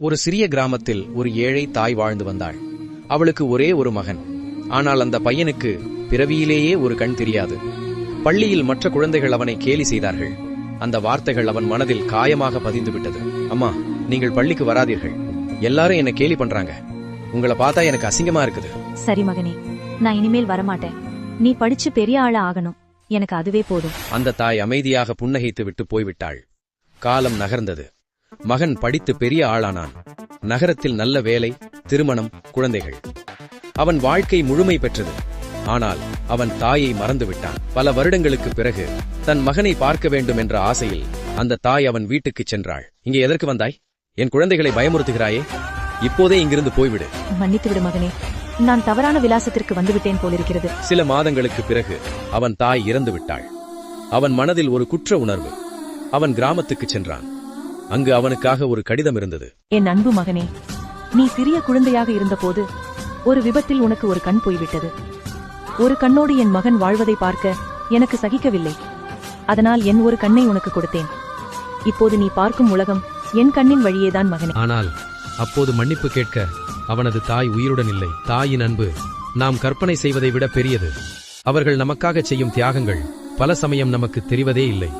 ஒரு சிறிய கிராமத்தில் ஒரு ஏழை தாய் வாழ்ந்து வந்தாள். அவளுக்கு ஒரே ஒரு மகன். ஆனால் அந்த பையனுக்கு பிறவியிலேயே ஒரு கண் தெரியாது. பள்ளியில் மற்ற குழந்தைகள் அவனை கேலி செய்தார்கள். அந்த வார்த்தைகள் அவன் மனதில் காயமாக பதிந்து விட்டது. அம்மா நீங்கள் பள்ளிக்கு வராதீர்கள். எல்லாரும் என்ன கேலி பண்றாங்க. உங்களை பார்த்தா எனக்கு அசிங்கமா இருக்குது. சரி மகனே நான் இனிமேல் வரமாட்டேன். நீ படிச்சு பெரிய ஆளா ஆகணும். எனக்கு அதுவே போதும். அந்த தாய் அமைதியாக புன்னகைத்து விட்டு போய்விட்டாள். காலம் நகர்ந்தது. மகன் படித்து பெரிய ஆளானான். நகரத்தில் நல்ல வேலை திருமணம் குழந்தைகள். அவன் வாழ்க்கை முழுமை பெற்றது. ஆனால் அவன் தாயை மறந்து விட்டான் பல வருடங்களுக்கு பிறகு தன் மகனை பார்க்க வேண்டும் என்ற ஆசையில் அந்த தாய் அவன் வீட்டுக்குச் சென்றாள். இங்கே எதற்கு வந்தாய்? என் குழந்தைகளை பயமுறுத்துகிறாயே. இப்போதே இங்கிருந்து போய்விடு. மன்னித்து விடு மகனே. நான் தவறான விலாசத்திற்கு வந்துவிட்டேன் போலிருக்கிறது. சில மாதங்களுக்கு பிறகு அவன் தாய் இறந்து விட்டாள் அவன் மனதில் ஒரு குற்ற உணர்வு. அவன் கிராமத்துக்குச் சென்றான். அங்கு அவனுக்காக ஒரு கடிதம் இருந்தது. என் அன்பு மகனே நீ சிறிய குழந்தையாக இருந்தபோது ஒரு விபத்தில் உனக்கு ஒரு கண் போய்விட்டது. ஒரு கண்ணோடு என் மகன் வாழ்வதை பார்க்க எனக்கு சகிக்கவில்லை. அதனால் என் ஒரு கண்ணை உனக்கு கொடுத்தேன். இப்போது நீ பார்க்கும் உலகம் என் கண்ணின் வழியேதான் மகனே. ஆனால் அப்போது மன்னிப்பு கேட்க அவனது தாய் உயிருடன் இல்லை. தாயின் அன்பு நாம் கற்பனை செய்வதை விட பெரியது. அவர்கள் நமக்காக செய்யும் தியாகங்கள் பல சமயம் நமக்கு தெரிவதே இல்லை.